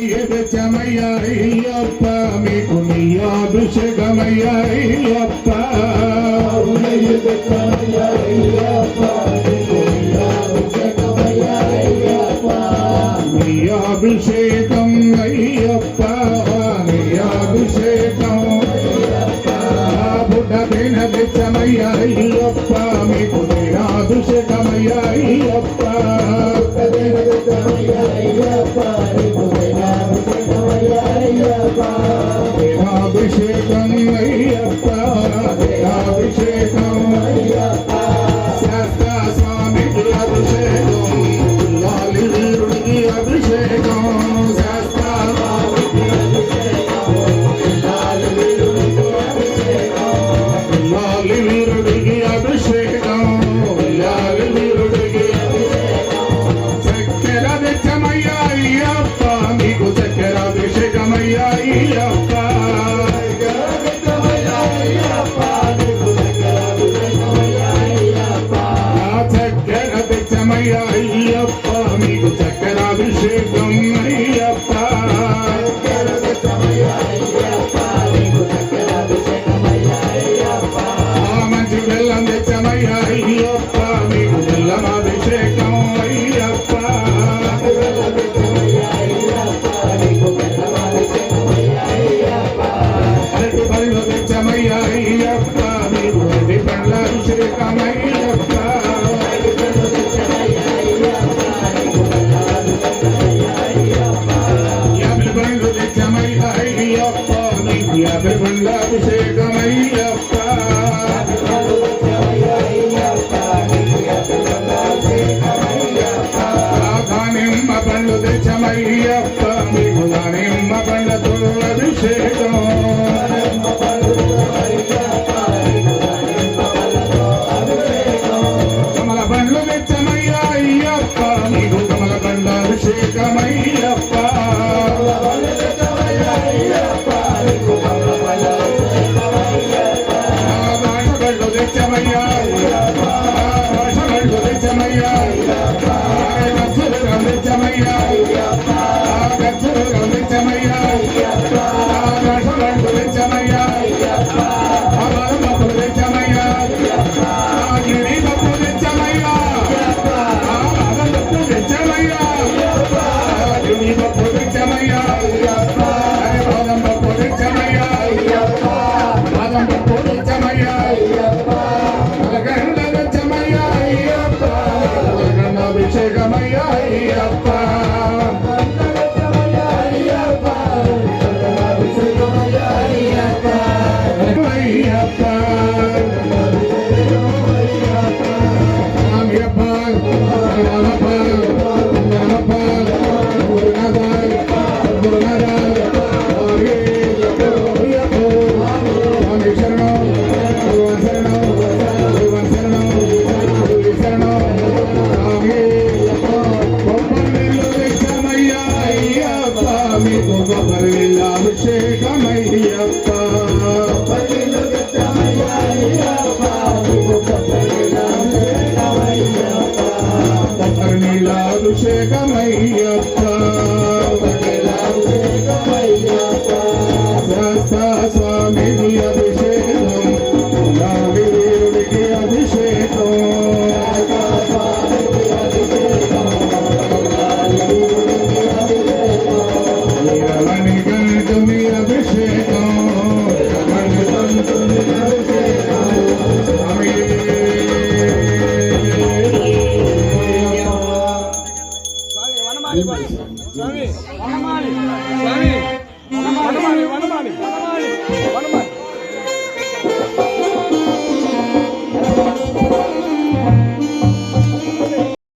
తెచ్చమయ్యాయ్యప్ప మీకు నీయాభిషేకమయ్యాయ్యప్ప నీయాభిషేకం అయ్యప్ప నీయాభిషేకం బుడ్డదైన తెచ్చమయ్యాయ్యప్ప మీకు నీయాభిషేకమయ్యాయ్యప్ప అభిమండాభిషేకమయ్యప్ప పండు తెచ్చమయ్యప్ప amanhã. ಗೋಪ ಪರಮೇಂದ್ರ ಅಭಿಷೇಕ ಮೈಡಿಯ